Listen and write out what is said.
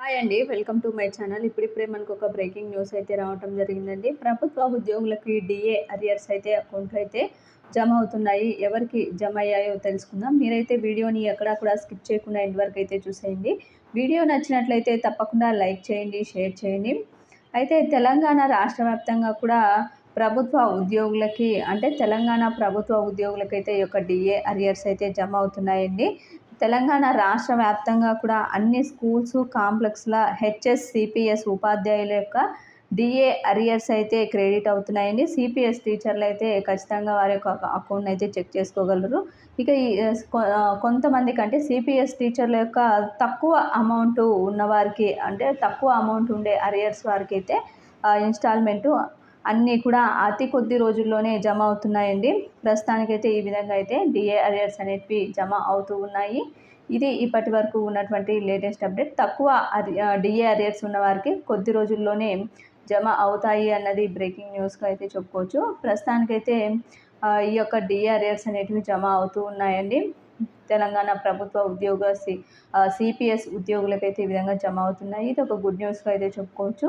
Hi అండి welcome to my channel. ఇప్పుడిప్పుడే మనకు ఒక బ్రేకింగ్ న్యూస్ అయితే రావటం జరిగిందండి. ప్రభుత్వ ఉద్యోగులకి డిఏ అరియర్స్ అయితే అకౌంట్లు అయితే జమ అవుతున్నాయి. ఎవరికి జమ అయ్యాయో తెలుసుకుందాం. మీరైతే వీడియోని ఎక్కడా కూడా స్కిప్ చేయకుండా ఎండ్ వరకు అయితే చూసేయండి. వీడియో నచ్చినట్లయితే తప్పకుండా లైక్ చేయండి షేర్ చేయండి. అయితే తెలంగాణ రాష్ట్ర వ్యాప్తంగా కూడా ప్రభుత్వ ఉద్యోగులకి అంటే తెలంగాణ ప్రభుత్వ ఉద్యోగులకైతే ఈ యొక్క డిఏ అరియర్స్ అయితే జమ అవుతున్నాయండి. తెలంగాణ రాష్ట్ర వ్యాప్తంగా కూడా అన్ని స్కూల్స్ కాంప్లెక్స్ల హెచ్ఎస్ సిపిఎస్ ఉపాధ్యాయుల యొక్క డిఏ అరియర్స్ అయితే క్రెడిట్ అవుతున్నాయండి. సిపిఎస్ టీచర్లు అయితే ఖచ్చితంగా వారి యొక్క అకౌంట్ అయితే చెక్ చేసుకోగలరు. ఇక ఈ కొంతమంది కంటే సిపిఎస్ టీచర్ల యొక్క తక్కువ అమౌంట్ ఉన్నవారికి అంటే తక్కువ అమౌంట్ ఉండే అరియర్స్ వారికి అయితే ఇన్స్టాల్మెంటు అన్నీ కూడా అతి కొద్ది రోజుల్లోనే జమ అవుతున్నాయండి. ప్రస్తుతానికైతే ఈ విధంగా అయితే డిఏ అరియర్స్ అనేటివి జమ అవుతూ ఉన్నాయి. ఇది ఇప్పటి వరకు ఉన్నటువంటి లేటెస్ట్ అప్డేట్. తక్కువ డిఏ అరియర్స్ ఉన్న వారికి కొద్ది రోజుల్లోనే జమ అవుతాయి అన్నది బ్రేకింగ్ న్యూస్గా అయితే చెప్పుకోవచ్చు. ప్రస్తుతానికైతే ఈ యొక్క డిఏ అరియర్స్ అనేటివి జమ అవుతూ ఉన్నాయండి. తెలంగాణ ప్రభుత్వ ఉద్యోగ సి సిపిఎస్ ఉద్యోగులకైతే ఈ విధంగా జమ అవుతున్నాయి. ఇది ఒక గుడ్ న్యూస్గా అయితే చెప్పుకోవచ్చు.